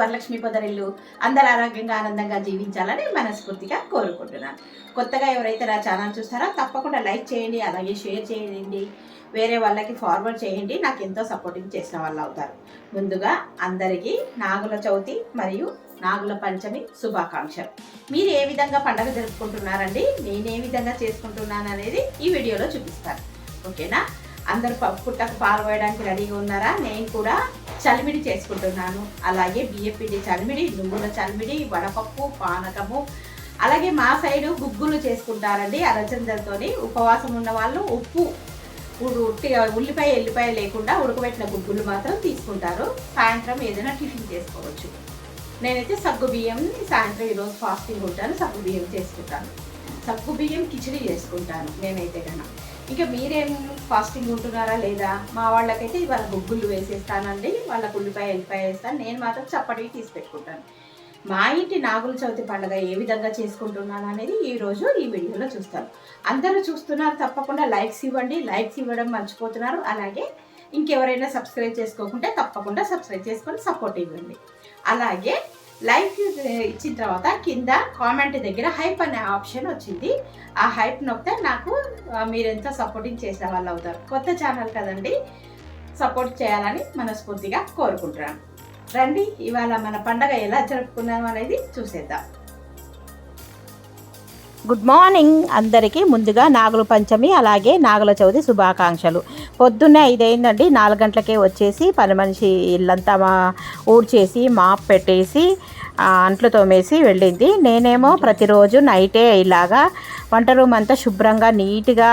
వరలక్ష్మి పొదరిల్లు అందరు ఆరోగ్యంగా ఆనందంగా జీవించాలని మనస్ఫూర్తిగా కోరుకుంటున్నాను కొత్తగా ఎవరైతే నా ఛానల్ చూస్తారో తప్పకుండా లైక్ చేయండి అలాగే షేర్ చేయండి. వేరే వాళ్ళకి ఫార్వర్డ్ చేయండి. నాకు ఎంతో సపోర్టింగ్ చేసిన వాళ్ళు అవుతారు. ముందుగా అందరికీ నాగుల చవితి మరియు నాగుల పంచమి శుభాకాంక్షలు. మీరు ఏ విధంగా పండగ జరుపుకుంటున్నారండి? నేను ఏ విధంగా చేసుకుంటున్నాను అనేది ఈ వీడియోలో చూపిస్తాను. ఓకేనా? అందరు పప్పు పుట్టకు పాలు రెడీగా ఉన్నారా? నేను కూడా చలిమిడి చేసుకుంటున్నాను. అలాగే బియ్యపిండి చలిమిడి నువ్వుల చలిమిడి వడపప్పు పానకము అలాగే మా సైడు గుగ్గులు చేసుకుంటారండి. అరచందలతో ఉపవాసం ఉన్న వాళ్ళు ఉప్పు ఉట్టి ఉల్లిపాయ ఎల్లిపాయ లేకుండా ఉడకబెట్టిన గుగ్గులు మాత్రం తీసుకుంటారు. సాయంత్రం ఏదైనా టిఫిన్ చేసుకోవచ్చు. నేనైతే సగ్గు బియ్యం సాయంత్రం ఈరోజు ఫాస్టింగ్ ఉంటాను సగ్గు బియ్యం చేసుకుంటాను. సగ్గు బియ్యం కిచిడి చేసుకుంటాను నేనైతే కన్నా ఇంకా మీరేం ఫాస్టింగ్ ఉంటున్నారా లేదా? మా వాళ్ళకైతే ఇవాళ గుగ్గులు వేసేస్తానండి. వాళ్ళకు ఉల్లిపాయ ఎల్లిపాయ వేస్తాను నేను మాత్రం చప్పటి తీసి పెట్టుకుంటాను. మా ఇంటి నాగుల చవితి పండుగ ఏ విధంగా చేసుకుంటున్నాను అనేది ఈ రోజు ఈ వీడియోలో చూస్తాను. అందరూ చూస్తున్నారు తప్పకుండా లైక్స్ ఇవ్వండి. లైక్స్ ఇవ్వడం మర్చిపోతున్నారు. అలాగే ఇంకెవరైనా సబ్స్క్రైబ్ చేసుకోకుంటే తప్పకుండా సబ్స్క్రైబ్ చేసుకొని సపోర్ట్ ఇవ్వండి. అలాగే లైక్ ఇచ్చిన తర్వాత కింద కామెంట్ దగ్గర హైప్ అనే ఆప్షన్ వచ్చింది. ఆ హైప్ నొక్కితే నాకు మీరెంత మీరు ఎంతో సపోర్టింగ్ చేసే వాళ్ళు అవుతారు. కొత్త ఛానల్ కదండి సపోర్ట్ చేయాలని మనస్ఫూర్తిగా కోరుకుంటున్నాను. రండి ఇవాళ మన పండగ ఎలా జరుపుకున్నాం అనేది చూసేద్దాం. Good morning. అందరికీ ముందుగా నాగుల పంచమి అలాగే నాగుల చవితి శుభాకాంక్షలు. పొద్దున్నే ఐదైందండి. నాలుగు గంటలకే వచ్చేసి పని మనిషి ఇల్లంతా మా ఊడ్చేసి మాప్ పెట్టేసి అంట్లు తోమేసి వెళ్ళింది. నేనేమో ప్రతిరోజు నైటే ఇలాగా వంట రూమ్ అంతా శుభ్రంగా నీట్గా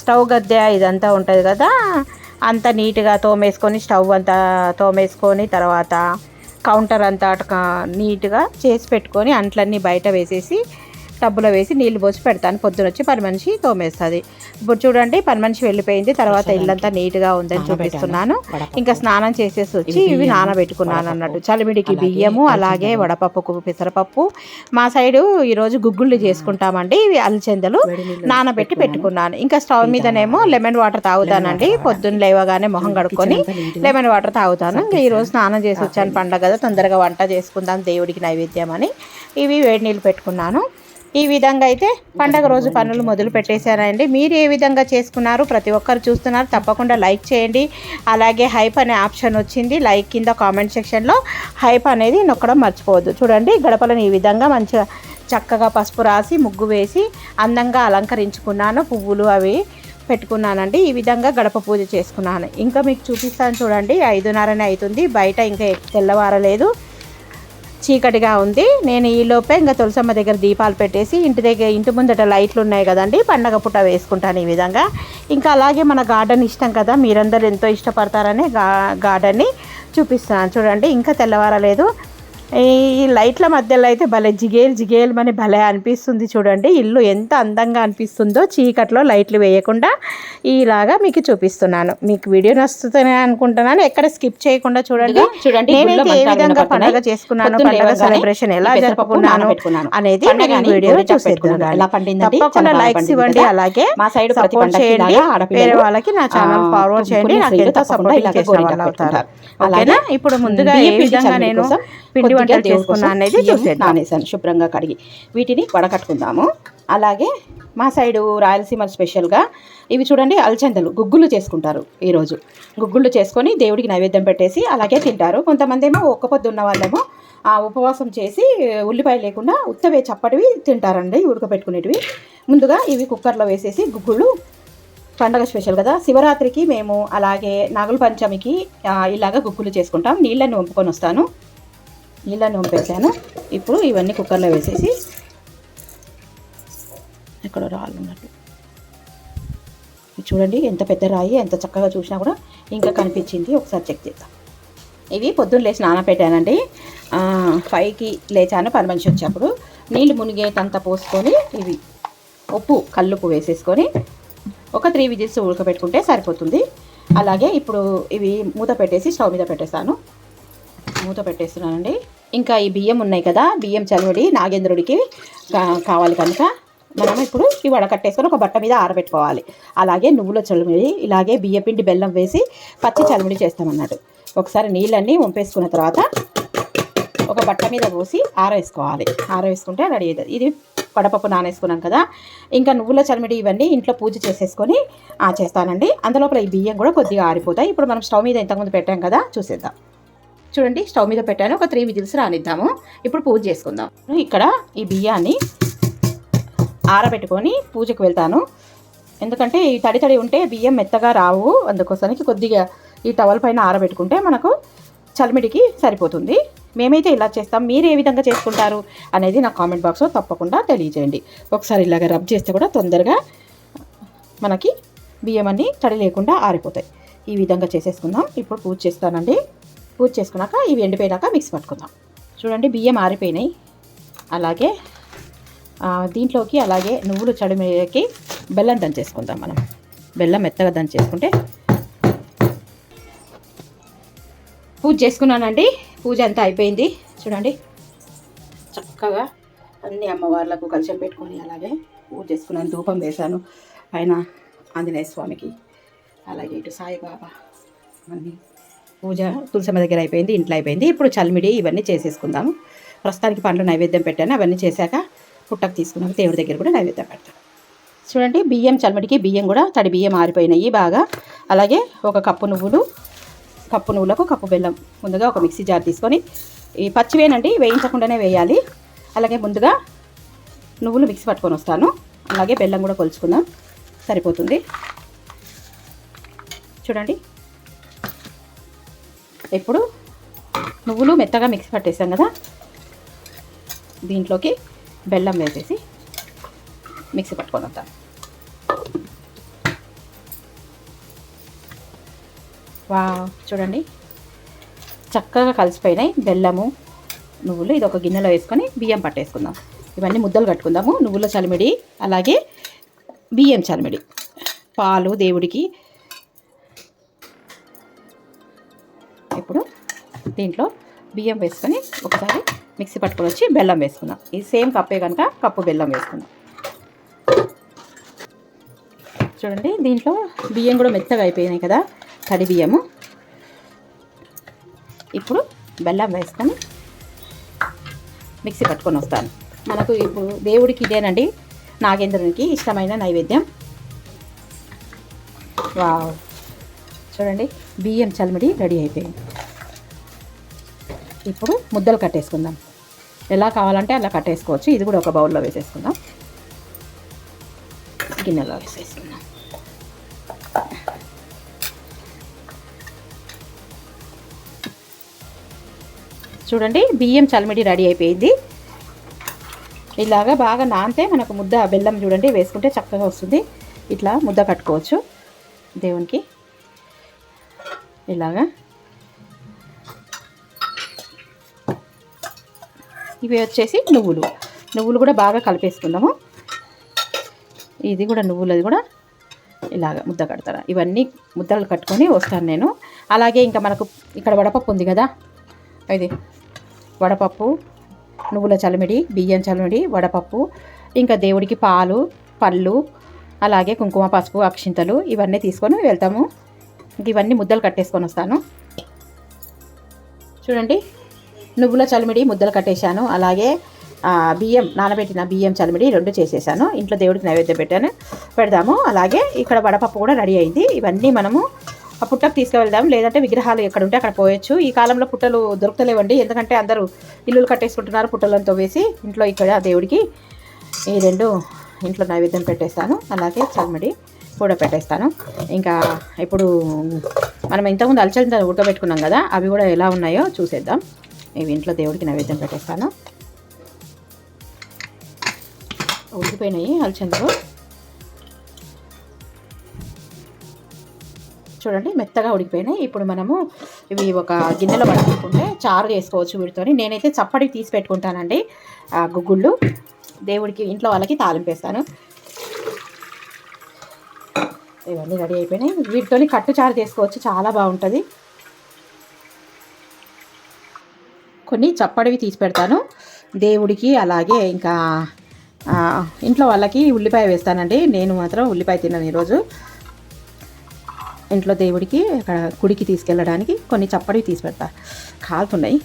స్టవ్ గద్దె ఇదంతా ఉంటుంది కదా అంత నీట్గా తోమేసుకొని స్టవ్ అంతా తోమేసుకొని తర్వాత కౌంటర్ అంతా అటు నీట్గా చేసి పెట్టుకొని అంట్లన్నీ బయట వేసేసి టబ్బులో వేసి నీళ్ళు పోసి పెడతాను. పొద్దున వచ్చి పని మనిషి తోమేస్తుంది. ఇప్పుడు చూడండి పని మనిషి వెళ్ళిపోయింది. తర్వాత ఇల్లంతా నీట్గా ఉందని చూపిస్తున్నాను. ఇంకా స్నానం చేసేసి వచ్చి ఇవి నానబెట్టుకున్నాను అన్నట్టు. చలిమిడికి బియ్యము అలాగే వడపప్పుకు పెసరపప్పు. మా సైడు ఈరోజు గుగ్గుళ్ళు చేసుకుంటామండి. ఇవి అలచెందలు నానబెట్టి పెట్టుకున్నాను. ఇంకా స్టవ్ మీదనేమో లెమన్ వాటర్ తాగుతానండి. పొద్దున్న లేవగానే మొహం కడుక్కొని లెమన్ వాటర్ తాగుతాను. ఇంకా ఈరోజు స్నానం చేసి వచ్చాను. పండగ కదా తొందరగా వంట చేసుకుందాం దేవుడికి నైవేద్యం అని. ఇవి వేడి నీళ్ళు పెట్టుకున్నాను. ఈ విధంగా అయితే పండగ రోజు పనులు మొదలు పెట్టేశారండి. మీరు ఏ విధంగా చేసుకున్నారు? ప్రతి ఒక్కరు చూస్తున్నారు. తప్పకుండా లైక్ చేయండి. అలాగే హైప్ అనే ఆప్షన్ వచ్చింది. లైక్ కింద కామెంట్ సెక్షన్లో హైప్ అనేది నొక్కడం మర్చిపోవద్దు. చూడండి గడపలను ఈ విధంగా మంచిగా చక్కగా పసుపు రాసి ముగ్గు వేసి అందంగా అలంకరించుకున్నాను. పువ్వులు అవి పెట్టుకున్నానండి. ఈ విధంగా గడప పూజ చేసుకున్నాను. ఇంకా మీకు చూపిస్తాను చూడండి. ఐదున్నరనే అవుతుంది బయట ఇంకా తెల్లవారలేదు. చీకటిగా ఉంది. నేను ఈ లోపే ఇంకా తులసమ్మ దగ్గర దీపాలు పెట్టేసి ఇంటి దగ్గర ఇంటి ముందట లైట్లు ఉన్నాయి కదండి. పండగ పుట్ట వేసుకుంటాను ఈ విధంగా. ఇంకా అలాగే మన గార్డెన్ ఇష్టం కదా. మీరందరూ ఎంతో ఇష్టపడతారని గా గార్డెన్ని చూపిస్తాను చూడండి ఇంకా తెల్లవారలేదు. ఈ లైట్ల మధ్యలో అయితే భలే జిగేల్ జిగేల్ అని భలే అనిపిస్తుంది చూడండి. ఇల్లు ఎంత అందంగా అనిపిస్తుందో చీకట్లో లైట్లు వేయకుండా ఇలాగా మీకు చూపిస్తున్నాను. మీకు వీడియో నచ్చుతుందని అనుకుంటున్నాను. ఎక్కడ స్కిప్ చేయకుండా చూడండి. చూడండి నేనైతే ఏ విధంగా పండుగ చేసుకున్నాను పండుగ సెలబ్రేషన్ ఎలా జరుపుకున్నాను అనేది చూసేద్దాం పండిందండి? తప్పకుండా లైక్స్ ఇవ్వండి. అలాగే మా సైడ్ సపోర్ట్ చేయండి. వేరే వాళ్ళకి నా ఛానల్ ఫార్వర్డ్ చేయండి. నాకు ఎంతో సపోర్ట్ చేసిన వాళ్ళు అవుతారు. ఓకేనా? ఇప్పుడు ముందుగా ఏ పిండి విధంగా నేను కోసం పిండి వంటలు చేసుకున్నా అనేది చూసేద్దాం. నానేసాను శుభ్రంగా కడిగి వీటిని వడకట్టుకుందాము. అలాగే మా సైడు రాయలసీమ స్పెషల్గా ఇవి చూడండి అలచందలు గుగ్గులు చేసుకుంటారు ఈరోజు. గుగ్గుళ్ళు చేసుకొని దేవుడికి నైవేద్యం పెట్టేసి అలాగే తింటారు. కొంతమంది ఏమో ఒక్క పొద్దు ఉన్న వాళ్ళేమో ఆ ఉపవాసం చేసి ఉల్లిపాయ లేకుండా ఉత్తవే చప్పటివి తింటారండి ఉడకపెట్టుకునేటివి. ముందుగా ఇవి కుక్కర్లో వేసేసి గుగ్గుళ్ళు పండగ స్పెషల్ కదా శివరాత్రికి మేము అలాగే నాగుల పంచమికి ఇలాగ గుగ్గులు చేసుకుంటాం. నీళ్ళని వంపుకొని వస్తాను. నీళ్ళని వంపేసాను. ఇప్పుడు ఇవన్నీ కుక్కర్లో వేసేసి ఇక్కడ రాళ్ళు ఉన్నట్టు. చూడండి ఎంత పెద్ద రాయి ఎంత చక్కగా చూసినా కూడా ఇంకా కనిపించింది. ఒకసారి చెక్ చేద్దాం. ఇవి పొద్దున్న లేచి నానబెట్టానండి ఫైవ్కి లేచాను పని మనిషి వచ్చేప్పుడు. నీళ్ళు మునిగేటంత పోసుకొని ఇవి ఉప్పు కల్లుప్పు వేసేసుకొని ఒక త్రీ విజిల్స్ ఉడకబెట్టుకుంటే సరిపోతుంది. అలాగే ఇప్పుడు ఇవి మూత పెట్టేసి స్టవ్ మీద పెట్టేస్తాను. మూత పెట్టేస్తున్నానండి. ఇంకా ఈ బియ్యం ఉన్నాయి కదా. బియ్యం చలవడి నాగేంద్రుడికి కావాలి కనుక మనం ఇప్పుడు ఈ వడకట్టేసుకొని ఒక బట్ట మీద ఆరబెట్టుకోవాలి. అలాగే నువ్వుల చలుమిడి ఇలాగే బియ్యపిండి బెల్లం వేసి పచ్చి చలుమిడి చేస్తామన్నట్టు ఒకసారి నీళ్ళన్నీ వంపేసుకున్న తర్వాత ఒక బట్ట మీద పోసి ఆరవేసుకోవాలి. ఆరవేసుకుంటే రెడీ అవుతుంది. ఇది వడపప్పు నానేసుకున్నాం కదా. ఇంకా నువ్వుల చలిమిడి ఇవన్నీ ఇంట్లో పూజ చేసేసుకొని ఆ, చేస్తానండి. అందులోపల ఈ బియ్యం కూడా కొద్దిగా ఆరిపోతాయి. ఇప్పుడు మనం స్టవ్ మీద ఇంతకుముందు పెట్టాం కదా చూసేద్దాం. చూడండి స్టవ్ మీద పెట్టాను. ఒక త్రీ విజిల్స్ రానిద్దాము. ఇప్పుడు పూజ చేసుకుందాం. ఇక్కడ ఈ బియ్యాన్ని ఆరబెట్టుకొని పూజకు వెళ్తాను. ఎందుకంటే ఈ తడి తడి ఉంటే బియ్యం మెత్తగా రావు. అందుకోసానికి కొద్దిగా ఈ టవల్ పైన ఆరబెట్టుకుంటే మనకు చలిమిడికి సరిపోతుంది. మేమైతే ఇలా చేస్తాం. మీరు ఏ విధంగా చేసుకుంటారు అనేది నా కామెంట్ బాక్స్లో తప్పకుండా తెలియజేయండి. ఒకసారి ఇలాగ రబ్ చేస్తే కూడా తొందరగా మనకి బియ్యం అన్నీ తడి లేకుండా ఆరిపోతాయి. ఈ విధంగా చేసేసుకుందాం. ఇప్పుడు పూజ చేస్తానండి. పూజ చేసుకున్నాక ఇవి ఎండిపోయినాక మిక్స్ పట్టుకుందాం. చూడండి బియ్యం ఆరిపోయినాయి. అలాగే దీంట్లోకి అలాగే నువ్వులు చడిమికి బెల్లం దంచేసుకుందాం మనం. బెల్లం మెత్తగా దంచేసుకుంటే. పూజ చేసుకున్నానండి. పూజ అంతా అయిపోయింది. చూడండి. చక్కగా అన్ని అమ్మవార్లకు కలిసి పెట్టుకొని అలాగే పూజ చేసుకున్నాను. ధూపం వేశాను. పైన ఆంజనేయ స్వామికి. అలాగే ఇటు సాయిబాబా అన్నీ పూజ తులసమ్మ దగ్గర అయిపోయింది ఇంట్లో అయిపోయింది. ఇప్పుడు చల్మిడి ఇవన్నీ చేసేసుకుందాము. ప్రస్తుతానికి పండ్లు నైవేద్యం పెట్టాను. అవన్నీ చేశాక పుట్టకు తీసుకున్నాక దేవుడి దగ్గర కూడా నైవేద్యం పెడతాను. చూడండి బియ్యం చల్మిడికి బియ్యం కూడా తడి బియ్యం ఆరిపోయినాయి బాగా. అలాగే ఒక కప్పు నువ్వులు కప్పు నువ్వులకు కప్పు బెల్లం ముందుగా ఒక మిక్సీ జార్ తీసుకొని ఈ పచ్చివేనండి వేయించకుండానే వేయాలి. అలాగే ముందుగా నువ్వులు మిక్సీ పట్టుకొని వస్తాను. అలాగే బెల్లం కూడా కొలుచుకుందాం. సరిపోతుంది. చూడండి ఇప్పుడు నువ్వులు మెత్తగా మిక్సీ పట్టేసాం కదా? దీంట్లోకి బెల్లం వేసేసి మిక్సీ పట్టుకొని వద్దాం. వా చూడండి. చక్కగా కలిసిపోయినాయి బెల్లము నువ్వులు. ఇది ఒక గిన్నెలో వేసుకొని బియ్యం పట్టేసుకుందాం. ఇవన్నీ ముద్దలు కట్టుకుందాము. నువ్వుల చలిమిడి అలాగే బియ్యం చలిమిడి. పాలు దేవుడికి దీంట్లో బియ్యం వేసుకొని ఒకసారి మిక్సీ పట్టుకొని వచ్చి బెల్లం వేసుకుందాం. ఈ సేమ్ కప్పే కనుక కప్పు బెల్లం వేసుకుందాం. చూడండి దీంట్లో బియ్యం కూడా మెత్తగా అయిపోయినాయి కదా తడి బియ్యము. ఇప్పుడు బెల్లం వేసుకొని మిక్సీ పట్టుకొని వస్తాను. మనకు ఇప్పుడు దేవుడికి ఇదేనండి నాగేంద్రునికి ఇష్టమైన నైవేద్యం. వావ్. చూడండి బియ్యం చల్మడి రెడీ అయిపోయింది. ఇప్పుడు ముద్దలు కట్టేసుకుందాం. ఎలా కావాలంటే అలా కట్టేసుకోవచ్చు. ఇది కూడా ఒక బౌల్లో వేసేసుకుందాం. గిన్నెలో వేసేసుకుందాం. చూడండి బియ్యం చలిమిడి రెడీ అయిపోయింది. ఇలాగా బాగా నానితే మనకు ముద్ద బెల్లం చూడండి వేసుకుంటే చక్కగా వస్తుంది. ఇట్లా ముద్ద కట్టుకోవచ్చు దేవునికి. ఇలాగా ఇవి వచ్చేసి నువ్వులు. నువ్వులు కూడా బాగా కలిపేసుకుందాము. ఇది కూడా నువ్వులది కూడా ఇలాగ ముద్ద కడతాను. ఇవన్నీ ముద్దలు కట్టుకొని వస్తాను నేను. అలాగే ఇంకా మనకు ఇక్కడ వడపప్పు ఉంది కదా. ఇది వడపప్పు నువ్వుల చలిమిడి బియ్యం చలిమిడి వడపప్పు ఇంకా దేవుడికి పాలు పళ్ళు అలాగే కుంకుమ పసుపు అక్షింతలు ఇవన్నీ తీసుకొని వెళ్తాము. ఇంక ఇవన్నీ ముద్దలు కట్టేసుకొని వస్తాను. చూడండి. నువ్వుల చలిమిడి ముద్దలు కట్టేశాను. అలాగే బియ్యం నానబెట్టిన బియ్యం చలిమిడి రెండు చేసేసాను. ఇంట్లో దేవుడికి నైవేద్యం పెట్టాను. పెడదాము. అలాగే ఇక్కడ వడపప్పు కూడా రెడీ అయింది. ఇవన్నీ మనము ఆ పుట్టకు తీసుకువెళ్దాం. లేదంటే విగ్రహాలు ఎక్కడ ఉంటే అక్కడ పోయొచ్చు. ఈ కాలంలో పుట్టలు దొరుకుతలేవండి. ఎందుకంటే అందరూ ఇల్లులు కట్టేసుకుంటున్నారు పుట్టలంతో వేసి ఇంట్లో ఇక్కడ దేవుడికి ఈ రెండు ఇంట్లో నైవేద్యం పెట్టేస్తాను. అలాగే చల్మడి కూడా పెట్టేస్తాను. ఇంకా ఇప్పుడు మనం ఇంతకుముందు అలచలింత ఉడకబెట్టుకున్నాం కదా అవి కూడా ఎలా ఉన్నాయో చూసేద్దాం. ఇవి ఇంట్లో దేవుడికి నైవేద్యం పెట్టేస్తాను. ఉడికిపోయినాయి అలచందులు. చూడండి మెత్తగా ఉడికిపోయినాయి. ఇప్పుడు మనము ఇవి ఒక గిన్నెలో పట్టుకుంటే చారు చేసుకోవచ్చు వీటితోని. నేనైతే చప్పటి తీసి పెట్టుకుంటానండి గుగ్గుళ్ళు దేవుడికి ఇంట్లో వాళ్ళకి తాలింపేస్తాను. ఇవన్నీ రెడీ అయిపోయినాయి. వీటితోని కట్టు చారు చేసుకోవచ్చు చాలా బాగుంటుంది. కొన్ని చప్పడివి తీసి పెడతాను. దేవుడికి అలాగే ఇంకా ఇంట్లో వాళ్ళకి ఉల్లిపాయ వేస్తానండి. నేను మాత్రం ఉల్లిపాయ తిన్నాను ఈరోజు. ఇంట్లో దేవుడికి అక్కడ గుడికి తీసుకెళ్ళడానికి కొన్ని చప్పడివి తీసి పెడతా. కాలుతున్నాయి.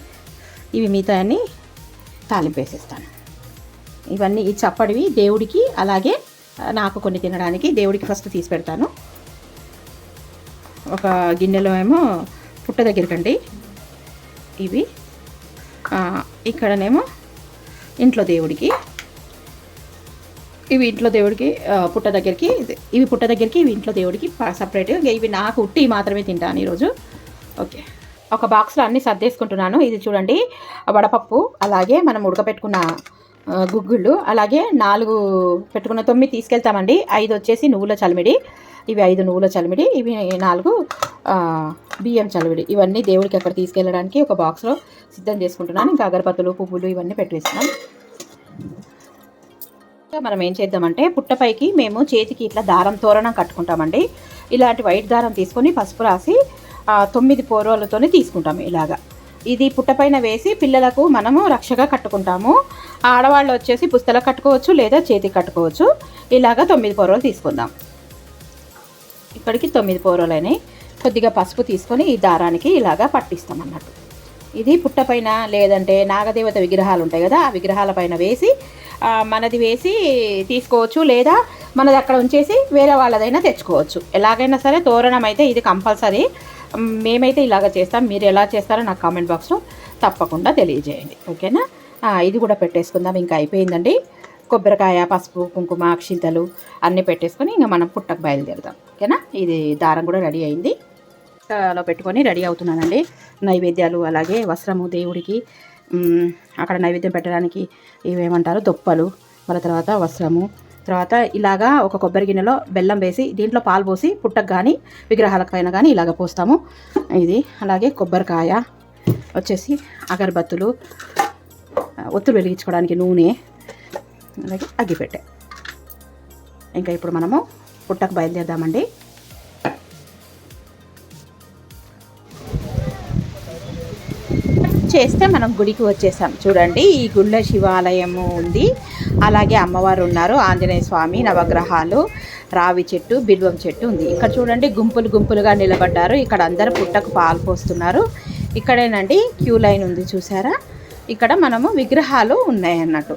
ఇవి మిగతా అన్ని తాలింపు వేసేస్తాను. ఇవన్నీ ఈ చప్పడివి దేవుడికి అలాగే నాకు కొన్ని తినడానికి దేవుడికి ఫస్ట్ తీసి పెడతాను. ఒక గిన్నెలో ఏమో పుట్ట దగ్గరకండి. ఇవి ఇక్కడనేమో ఇంట్లో దేవుడికి. ఇవి ఇంట్లో దేవుడికి పుట్ట దగ్గరికి ఇవి పుట్ట దగ్గరికి ఇవి ఇంట్లో దేవుడికి సపరేట్గా ఇవి నాకు ఉట్టి మాత్రమే తింటాను ఈరోజు. ఓకే. ఒక బాక్స్లో అన్నీ సర్దేసుకుంటున్నాను. ఇది చూడండి. వడపప్పు అలాగే మనం ఉడకపెట్టుకున్న గుగ్గుళ్ళు అలాగే నాలుగు పెట్టుకున్న తొమ్మిది తీసుకెళ్తామండి. ఐదు వచ్చేసి నువ్వుల చలిమిడి. ఇవి ఐదు నువ్వుల చలిమిడి. ఇవి నాలుగు బియ్యం చలవిడి ఇవన్నీ దేవుడికి అక్కడ తీసుకెళ్ళడానికి ఒక బాక్స్లో సిద్ధం చేసుకుంటున్నాను. ఇంకా అగరబత్తులు పువ్వులు ఇవన్నీ పెట్టేస్తున్నాం. ఇంకా మనం ఏం చేద్దామంటే పుట్టపైకి మేము చేతికి ఇట్లా దారం తోరణం కట్టుకుంటామండి. ఇలాంటి వైట్ దారం తీసుకొని పసుపు రాసి తొమ్మిది పోరోలతోనే తీసుకుంటాము ఇలాగా. ఇది పుట్టపైన వేసి పిల్లలకు మనము రక్షగా కట్టుకుంటాము. ఆడవాళ్ళు వచ్చేసి పుస్తలకు కట్టుకోవచ్చు లేదా చేతికి కట్టుకోవచ్చు. ఇలాగా తొమ్మిది పోరోలు తీసుకుందాం. ఇక్కడికి తొమ్మిది పోరోలు అయినాయి. కొద్దిగా పసుపు తీసుకొని ఈ దారానికి ఇలాగా పట్టిస్తాం అన్నట్టు ఇది పుట్టపైన లేదంటే నాగదేవత విగ్రహాలు ఉంటాయి కదా ఆ విగ్రహాల పైన వేసి మనది వేసి తీసుకోవచ్చు లేదా మనది అక్కడ ఉంచేసి వేరే వాళ్ళదైనా తెచ్చుకోవచ్చు. ఎలాగైనా సరే తోరణం అయితే ఇది కంపల్సరీ. మేమైతే ఇలాగ చేస్తాం. మీరు ఎలా చేస్తారో నాకు కామెంట్ బాక్స్లో తప్పకుండా తెలియజేయండి. ఓకేనా? ఇది కూడా పెట్టేసుకుందాం. ఇంకా అయిపోయిందండి. కొబ్బరికాయ పసుపు కుంకుమ అక్షింతలు అన్నీ పెట్టేసుకొని ఇంకా మనం పుట్టకు బయలుదేరుదాం. ఓకేనా? ఇది దారం కూడా రెడీ అయింది. లో పెట్టుకొని రెడీ అవుతున్నానండి. నైవేద్యాలు అలాగే వస్త్రము దేవుడికి అక్కడ నైవేద్యం పెట్టడానికి ఇవేమంటారు? దొప్పలు మళ్ళీ తర్వాత వస్త్రము తర్వాత ఇలాగా ఒక కొబ్బరి గిన్నెలో బెల్లం వేసి దీంట్లో పాలు పోసి పుట్టకు కానీ విగ్రహాలకు పైన కానీ ఇలాగ పోస్తాము. ఇది అలాగే కొబ్బరికాయ వచ్చేసి అగరబత్తులు ఒత్తులు వెలిగించుకోవడానికి నూనె అలాగే అగ్గిపెట్టె. ఇంకా ఇప్పుడు మనము పుట్టకు బయలుదేరదామండి. చేస్తే మనం గుడికి వచ్చేసాం. చూడండి ఈ గుళ్ళ శివాలయము ఉంది. అలాగే అమ్మవారు ఉన్నారు ఆంజనేయ స్వామి నవగ్రహాలు రావి చెట్టు బిల్వం చెట్టు ఉంది. ఇక్కడ చూడండి గుంపులు గుంపులుగా నిలబడ్డారు. ఇక్కడ అందరూ పుట్టకు పాలు పోస్తున్నారు. ఇక్కడేనండి క్యూ లైన్ ఉంది చూసారా? ఇక్కడ మనము విగ్రహాలు ఉన్నాయి అన్నట్టు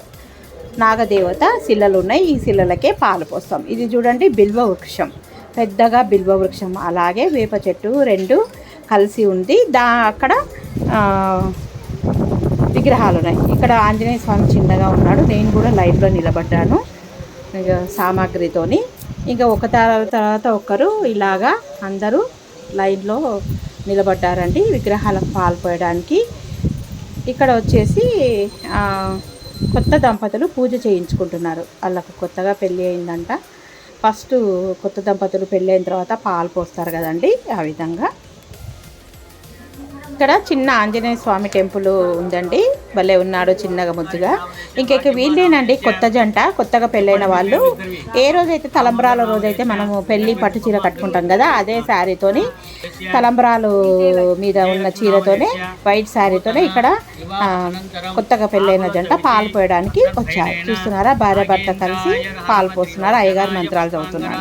నాగదేవత శిలలు ఉన్నాయి. ఈ శిలలకే పాలు పోస్తాం. ఇది చూడండి బిల్వ వృక్షం. పెద్దగా బిల్వ వృక్షం. అలాగే వేప చెట్టు రెండు కలిసి ఉంది. దా అక్కడ విగ్రహాలు ఉన్నాయి. ఇక్కడ ఆంజనేయ స్వామి చిన్నగా ఉన్నాడు. నేను కూడా లైన్లో నిలబడ్డాను. సామాగ్రితోని. ఇంకా ఒక తర్వాత తర్వాత ఒకరు ఇలాగా అందరూ లైన్లో నిలబడ్డారండి. విగ్రహాలకు పాలు పోయడానికి ఇక్కడ వచ్చేసి కొత్త దంపతులు పూజ చేయించుకుంటున్నారు. వాళ్ళకు కొత్తగా పెళ్ళి అయిందంట. ఫస్ట్ కొత్త దంపతులు పెళ్ళి అయిన తర్వాత పాలు పోస్తారు కదండి ఆ విధంగా. ఇక్కడ చిన్న ఆంజనేయ స్వామి టెంపుల్ ఉందండి. భలే ఉన్నాడు చిన్నగా ముద్దుగా. ఇంకా వీళ్ళేనండి కొత్త జంట కొత్తగా పెళ్ళైన వాళ్ళు. ఏ రోజైతే తలంబరాల రోజైతే మనము పెళ్ళి పట్టు చీర కట్టుకుంటాం కదా అదే శారీతోని తలంబరాలు మీద ఉన్న చీరతోనే వైట్ శారీతోనే ఇక్కడ కొత్తగా పెళ్ళైన జంట పాలు పోయడానికి వచ్చారు. చూస్తున్నారా? భార్య భర్త కలిసి పాలు పోస్తున్నారు. అయ్యగారు మంత్రాలు చదువుతున్నారు.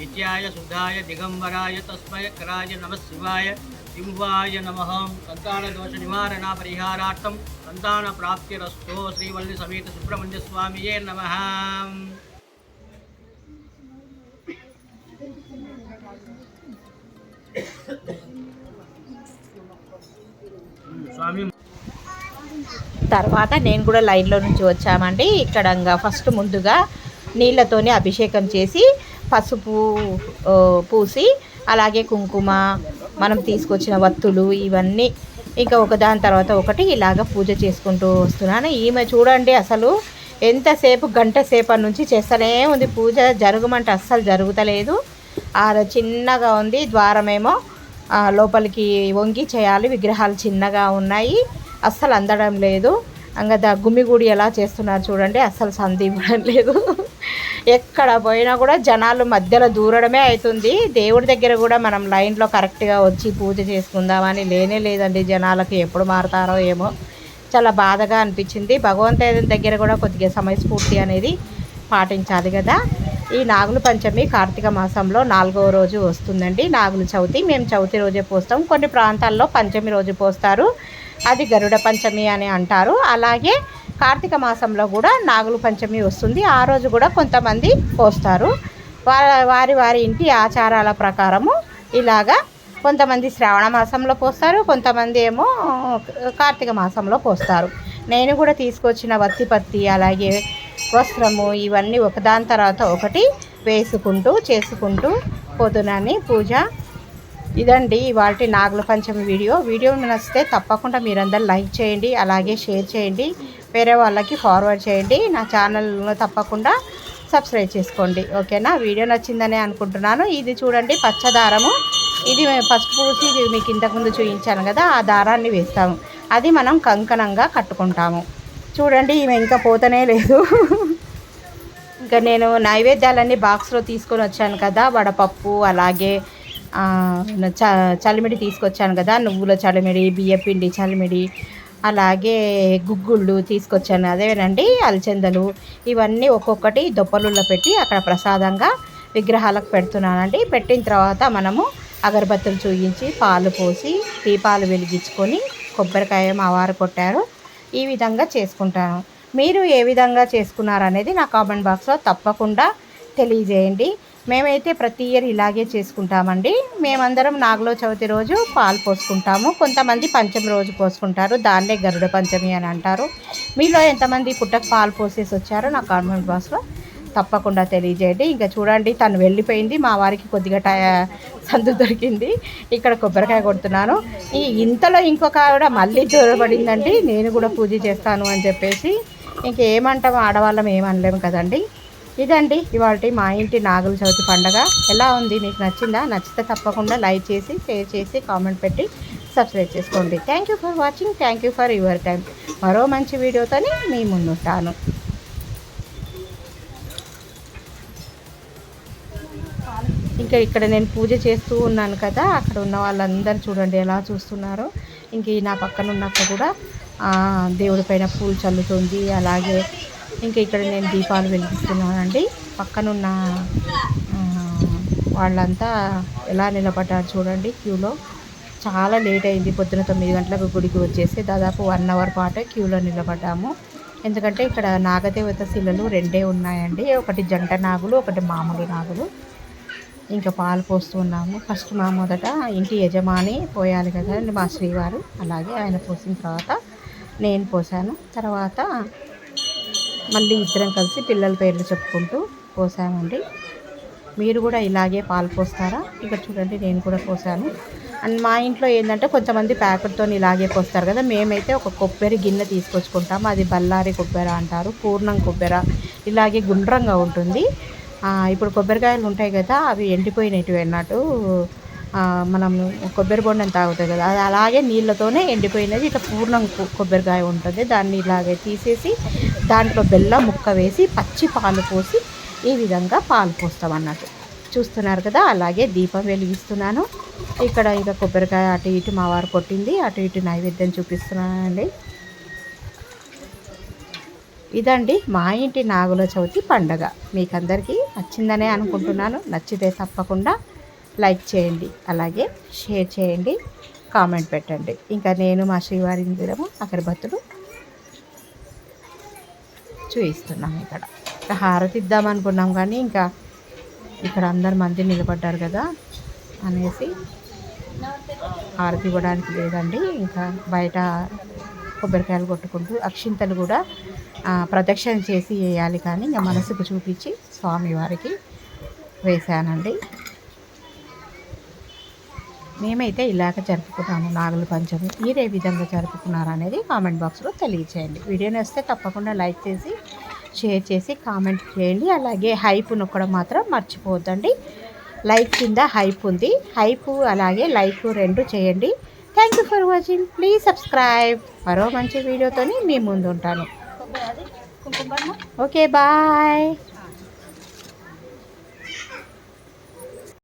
నిత్యాయ శుద్ధాయ దిగంబరాయ తస్మయకరాయ నమ శివాయ. సింహాయ నమ. సంతాన దోష నివారణ పరిహారార్థం సంతాన ప్రాప్తిరస్తో శ్రీవల్లి సమేత సుబ్రహ్మణ్య స్వామియే నమ. స్వామి తర్వాత నేను కూడా లైన్లో నుంచి వచ్చామండి. ఇక్కడ ఫస్ట్ ముందుగా నీళ్ళతోనే అభిషేకం చేసి పసుపు పూసి అలాగే కుంకుమ మనం తీసుకొచ్చిన వత్తులు ఇవన్నీ ఇంకా ఒకదాని తర్వాత ఒకటి ఇలాగ పూజ చేసుకుంటూ వస్తున్నాను. ఈమె చూడండి అసలు ఎంతసేపు గంట సేపటి నుంచి చేస్తూనే ఉంది పూజ. జరగమంటే అస్సలు జరుగుతలేదు. ఆ చిన్నగా ఉంది. ద్వారమేమో లోపలికి వంగి చేయాలి. విగ్రహాలు చిన్నగా ఉన్నాయి. అస్సలు అందడం లేదు. ఇంకా దా గుమిగూడి ఎలా చేస్తున్నారు చూడండి అస్సలు సంధి ఇవ్వడం లేదు. ఎక్కడ పోయినా కూడా జనాలు మధ్యలో దూరడమే అవుతుంది. దేవుడి దగ్గర కూడా మనం లైన్లో కరెక్ట్గా వచ్చి పూజ చేసుకుందామని లేనే లేదండి జనాలకు ఎప్పుడు మారుతారో ఏమో. చాలా బాధగా అనిపించింది. భగవంతుడి దగ్గర కూడా కొద్దిగా సమయస్ఫూర్తి అనేది పాటించాలి కదా. ఈ నాగుల పంచమి కార్తీక మాసంలో నాలుగవ రోజు వస్తుందండి. నాగుల చవితి మేము చవితి రోజే పోస్తాం. కొన్ని ప్రాంతాల్లో పంచమి రోజు పోస్తారు. అది గరుడ పంచమి అని అంటారు. అలాగే కార్తీక మాసంలో కూడా నాగుల పంచమి వస్తుంది. ఆ రోజు కూడా కొంతమంది పోస్తారు. వారి వారి వారి ఇంటి ఆచారాల ప్రకారము ఇలాగా కొంతమంది శ్రావణ మాసంలో పోస్తారు. కొంతమంది ఏమో కార్తీక మాసంలో పోస్తారు. నేను కూడా తీసుకొచ్చిన వత్తి పత్తి అలాగే వస్త్రము ఇవన్నీ ఒకదాని తర్వాత ఒకటి వేసుకుంటూ చేసుకుంటూ పొద్దునని పూజ ఇదండి ఇవాళ నాగుల పంచమి వీడియో. వీడియో నచ్చితే తప్పకుండా మీరందరూ లైక్ చేయండి అలాగే షేర్ చేయండి వేరే వాళ్ళకి ఫార్వర్డ్ చేయండి నా ఛానల్ను తప్పకుండా సబ్స్క్రైబ్ చేసుకోండి. ఓకేనా? వీడియో నచ్చిందనే అనుకుంటున్నాను. ఇది చూడండి పచ్చదారము. ఇది పసుపు పూసి మీకు ఇంతకుముందు చూపించాను కదా ఆ దారాన్ని వేస్తాము. అది మనం కంకణంగా కట్టుకుంటాము. చూడండి ఈమె ఇంకా పోతనే లేదు. ఇంకా నేను నైవేద్యాలన్నీ బాక్స్లో తీసుకొని వచ్చాను కదా వడపప్పు అలాగే చ చలిమిడి తీసుకొచ్చాను కదా నువ్వుల చలిమిడి బియ్యపిండి చలిమిడి అలాగే గుగ్గుళ్ళు తీసుకొచ్చాను. అదేనండి అలచందలు. ఇవన్నీ ఒక్కొక్కటి దొప్పలుల్లో పెట్టి అక్కడ ప్రసాదంగా విగ్రహాలకు పెడుతున్నానండి. పెట్టిన తర్వాత మనము అగరబత్తులు చూయించి పాలు పోసి దీపాలు వెలిగించుకొని కొబ్బరికాయ మా వారు కొట్టారు. ఈ విధంగా చేసుకుంటాను. మీరు ఏ విధంగా చేసుకున్నారనేది నా కామెంట్ బాక్స్లో తప్పకుండా తెలియజేయండి. మేమైతే ప్రతి ఇయర్ ఇలాగే చేసుకుంటామండి. మేమందరం నాగలో చవితి రోజు పాలు పోసుకుంటాము. కొంతమంది పంచమి రోజు పోసుకుంటారు. దాన్నే గరుడ పంచమి అని అంటారు. మీలో ఎంతమంది పుట్టకు పాలు పోసేసి వచ్చారో నా కాన్వెంట్ బాక్స్లో తప్పకుండా తెలియజేయండి. ఇంకా చూడండి తను వెళ్ళిపోయింది. మా వారికి కొద్దిగా టై సందు దొరికింది. ఇక్కడ కొబ్బరికాయ కొడుతున్నాను. ఈ ఇంతలో ఇంకొక ఆవిడ మళ్ళీ దూరపడిందండి. నేను కూడా పూజ చేస్తాను అని చెప్పేసి. ఇంకేమంటాం ఆడవాళ్ళం ఏమనలేము కదండి. ఇదండి ఇవాళ మా ఇంటి నాగుల చవితి పండగ. ఎలా ఉంది? మీకు నచ్చిందా? నచ్చితే తప్పకుండా లైక్ చేసి షేర్ చేసి కామెంట్ పెట్టి సబ్స్క్రైబ్ చేసుకోండి. Thank you for watching thank you for your time మరో మంచి వీడియోతోని మీ ముందుంటాను. ఇంకా ఇక్కడ నేను పూజ చేస్తూ ఉన్నాను కదా. అక్కడ ఉన్న వాళ్ళందరూ చూడండి ఎలా చూస్తున్నారో. ఇంక నా పక్కన ఉన్నక్క కూడా దేవుడి పైన పూలు చల్లుతుంది. అలాగే ఇంకా ఇక్కడ నేను దీపాలు వెలిగిస్తున్నానండి. పక్కనున్న వాళ్ళంతా ఎలా నిలబడ్డారు చూడండి క్యూలో. చాలా లేట్ అయింది పొద్దున తొమ్మిది గంటలకు గుడికి వచ్చేసి దాదాపు వన్ అవర్ పాటే క్యూలో నిలబడ్డాము. ఎందుకంటే ఇక్కడ నాగదేవత శిలలు రెండే ఉన్నాయండి. ఒకటి జంట నాగులు ఒకటి మామూలు నాగులు. ఇంకా పాలు పోస్తున్నాము. ఫస్ట్ మా మొదట ఇంటి యజమాని పోయాలి కదా మా శ్రీవారు. అలాగే ఆయన పోసిన తర్వాత నేను పోసాను. తర్వాత మళ్ళీ ఇద్దరం కలిసి పిల్లల పేర్లు చెప్పుకుంటూ పోసామండి. మీరు కూడా ఇలాగే పాలు పోస్తారా? ఇక్కడ చూడండి నేను కూడా పోసాను. అండ్ మా ఇంట్లో ఏంటంటే కొంతమంది ప్యాకెట్తో ఇలాగే పోస్తారు కదా. మేమైతే ఒక కొబ్బరి గిన్నె తీసుకొచ్చుకుంటాము అది బల్లారి కొబ్బెర అంటారు పూర్ణం కొబ్బెర ఇలాగే గుండ్రంగా ఉంటుంది. ఇప్పుడు కొబ్బరికాయలు ఉంటాయి కదా అవి ఎండిపోయినట్టు అన్నట్టు మనం కొబ్బరి బొండం తాగుతాయి కదా అది అలాగే నీళ్ళతోనే ఎండిపోయినది ఇట్లా పూర్ణం కొబ్బరికాయ ఉంటుంది. దాన్ని ఇలాగే తీసేసి దాంట్లో బెల్లం ముక్క వేసి పచ్చి పాలు పోసి ఈ విధంగా పాలు పోస్తాం అన్నట్టు. చూస్తున్నారు కదా అలాగే దీపం వెలిగిస్తున్నాను. ఇక్కడ ఇంకా కొబ్బరికాయ అటు ఇటు మా వారు కొట్టింది అటు ఇటు నైవేద్యం చూపిస్తున్నానండి. ఇదండి మా ఇంటి నాగుల చవితి పండగ. మీకు అందరికీ నచ్చిందనే అనుకుంటున్నాను. నచ్చితే తప్పకుండా లైక్ చేయండి అలాగే షేర్ చేయండి కామెంట్ పెట్టండి. ఇంకా నేను మా శ్రీవారి ఇందిరము అగరబత్తులు చూపిస్తున్నాం ఇక్కడ. ఇంకా హారతి ఇద్దాం అనుకున్నాం కానీ ఇంకా ఇక్కడ అందరు మంది నిలబడ్డారు కదా అనేసి హారతి ఇవ్వడానికి లేదండి. ఇంకా బయట కొబ్బరికాయలు కొట్టుకుంటూ అక్షింతలు కూడా ప్రదక్షిణ చేసి వేయాలి కానీ ఇంకా మనసుకు చూపించి స్వామివారికి వేశానండి. మేమైతే ఇలాగ జరుపుకున్నాము నాగుల పంచమి. మీరు ఏ విధంగా జరుపుకున్నారు అనేది కామెంట్ బాక్స్లో తెలియచేయండి. వీడియో వస్తే తప్పకుండా లైక్ చేసి షేర్ చేసి కామెంట్ చేయండి. అలాగే హైప్ నొక్కడం మాత్రం మర్చిపోవద్దండి. లైక్ కింద హైప్ ఉంది. హైప్ అలాగే లైక్ రెండు చేయండి. Thank you for watching. Please subscribe. మరో మంచి వీడియోతోని మీ ముందు ఉంటాను ఓకే బాయ్.